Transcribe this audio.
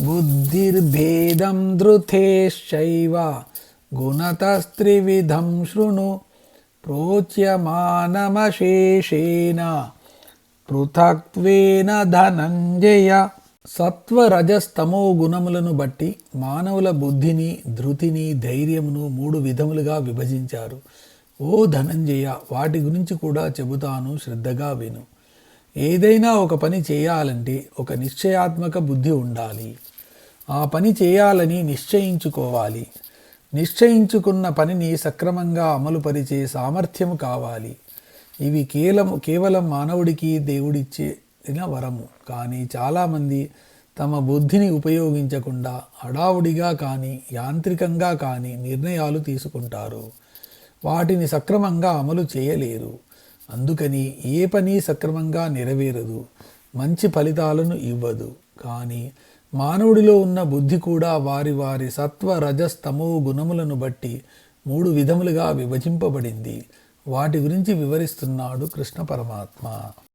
బుద్ధిర్భేదం ధృతేశ్చైవ గుణతస్త్రివిధం శృణు ప్రోచ్యమానమశేషేణ పృథక్త్వేన ధనంజయ. సత్వరజస్తమో గుణములను బట్టి మానవుల బుద్ధిని ధృతిని ధైర్యమును మూడు విధములుగా విభజించారు. ఓ ధనంజయ వాటి గురించి కూడా చెబుతాను శ్రద్ధగా విను. ఏదైనా ఒక పని చేయాలంటే ఒక నిశ్చయాత్మక బుద్ధి ఉండాలి. ఆ పని చేయాలని నిశ్చయించుకోవాలి. నిశ్చయించుకున్న పనిని సక్రమంగా అమలుపరిచే సామర్థ్యము కావాలి. ఇవి కేవలం కేవలం మానవుడికి దేవుడిచ్చిన వరము. కానీ చాలామంది తమ బుద్ధిని ఉపయోగించకుండా హడావుడిగా కానీ యాంత్రికంగా కానీ నిర్ణయాలు తీసుకుంటారు. వాటిని సక్రమంగా అమలు చేయలేరు. అందుకని ఏ పని సక్రమంగా నెరవేరదు మంచి ఫలితాలను ఇవ్వదు. కానీ మానవుడిలో ఉన్న బుద్ధి కూడా వారి వారి సత్వ రజస్తమో గుణములను బట్టి మూడు విధములుగా విభజింపబడింది. వాటి గురించి వివరిస్తున్నాడు కృష్ణ పరమాత్మ.